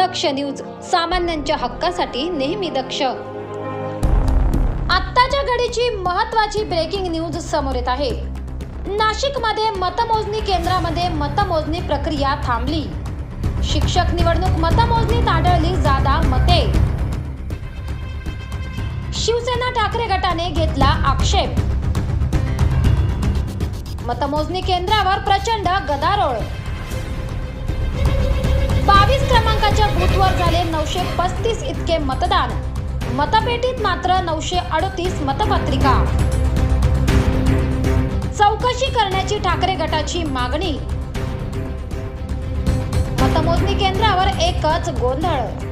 दक्ष news सामान्यांच्या हक्कासाठी नेहमी दक्ष. आत्ताच्या घडीची महत्वाची ब्रेकिंग न्यूज समोर येत आहे. नाशिकमध्ये मतमोजणी केंद्रामध्ये मतमोजणी प्रक्रिया थांबली. शिक्षक निवडणूक मतमोजणीत आढळली जादा मते. शिवसेना ठाकरे गटाने घेतला आक्षेप. मतमोजणी केंद्रावर प्रचंड गदारोळ. क्रमांकाच्या झाले नऊशे पस्तीस इतके मतदान. मतपेटीत मात्र नऊशे अडतीस मतपत्रिका. चौकशी करण्याची ठाकरे गटाची मागणी. मतमोजणी केंद्रावर एकच गोंधळ.